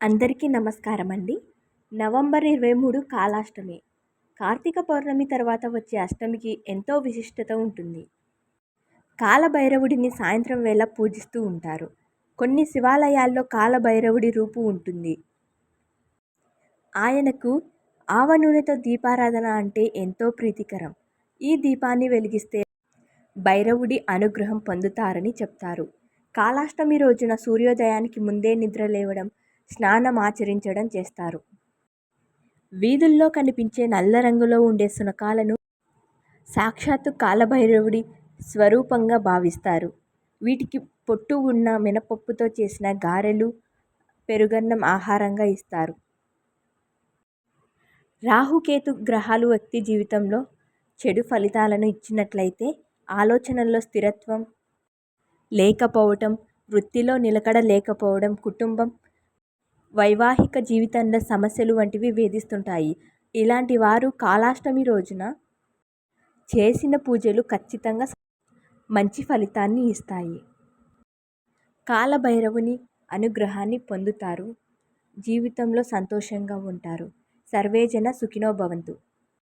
అందరికీ నమస్కారం అండి నవంబర్ ఇరవై మూడు కాలాష్టమి. కార్తీక పౌర్ణమి తర్వాత వచ్చే అష్టమికి ఎంతో విశిష్టత ఉంటుంది. కాలభైరవుడిని సాయంత్రం వేళ పూజిస్తూ ఉంటారు. కొన్ని శివాలయాల్లో కాలభైరవుడి రూపు ఉంటుంది. ఆయనకు ఆవ నూనెతో దీపారాధన అంటే ఎంతో ప్రీతికరం. ఈ దీపాన్ని వెలిగిస్తే భైరవుడి అనుగ్రహం పొందుతారని చెప్తారు. కాలాష్టమి రోజున సూర్యోదయానికి ముందే నిద్ర లేవడం స్నానం ఆచరించడం చేస్తారు. వీధుల్లో కనిపించే నల్ల రంగులో ఉండే శునకాలను సాక్షాత్తు కాలభైరవుడి స్వరూపంగా భావిస్తారు. వీటికి పొట్టు ఉన్న మినపప్పుతో చేసిన గారెలు పెరుగన్నం ఆహారంగా ఇస్తారు. రాహుకేతు గ్రహాలు వ్యక్తి జీవితంలో చెడు ఫలితాలను ఇచ్చినట్లయితే ఆలోచనల్లో స్థిరత్వం లేకపోవటం వృత్తిలో నిలకడ లేకపోవడం కుటుంబం వైవాహిక జీవితంలో సమస్యలు వంటివి వేధిస్తుంటాయి. ఇలాంటి వారు కాలాష్టమి రోజున చేసిన పూజలు ఖచ్చితంగా మంచి ఫలితాన్ని ఇస్తాయి. కాలభైరవుని అనుగ్రహాన్ని పొందుతారు. జీవితంలో సంతోషంగా ఉంటారు. సర్వేజన సుఖినో భవంతు.